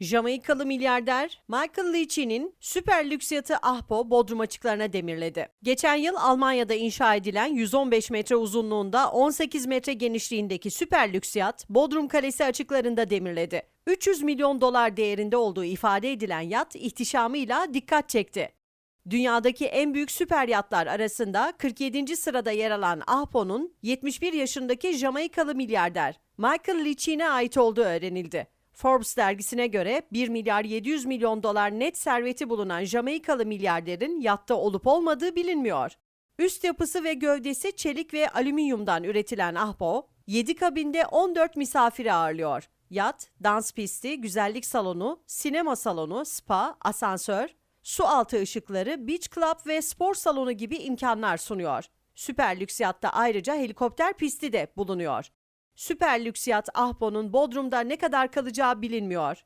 Jamaikalı milyarder Michael Leachy'nin süper lüks yatı Ahpo Bodrum açıklarına demirledi. Geçen yıl Almanya'da inşa edilen 115 metre uzunluğunda 18 metre genişliğindeki süper lüks yat Bodrum Kalesi açıklarında demirledi. 300 milyon dolar değerinde olduğu ifade edilen yat ihtişamıyla dikkat çekti. Dünyadaki en büyük süper yatlar arasında 47. sırada yer alan Ahpo'nun 71 yaşındaki Jamaikalı milyarder Michael Leachy'ne ait olduğu öğrenildi. Forbes dergisine göre 1 milyar 700 milyon dolar net serveti bulunan Jamaikalı milyarderin yatta olup olmadığı bilinmiyor. Üst yapısı ve gövdesi çelik ve alüminyumdan üretilen Ahpo, 7 kabinde 14 misafiri ağırlıyor. Yat, dans pisti, güzellik salonu, sinema salonu, spa, asansör, su altı ışıkları, beach club ve spor salonu gibi imkanlar sunuyor. Süper lüks yatta ayrıca helikopter pisti de bulunuyor. Süper lüks yat Ahpo'nun Bodrum'da ne kadar kalacağı bilinmiyor.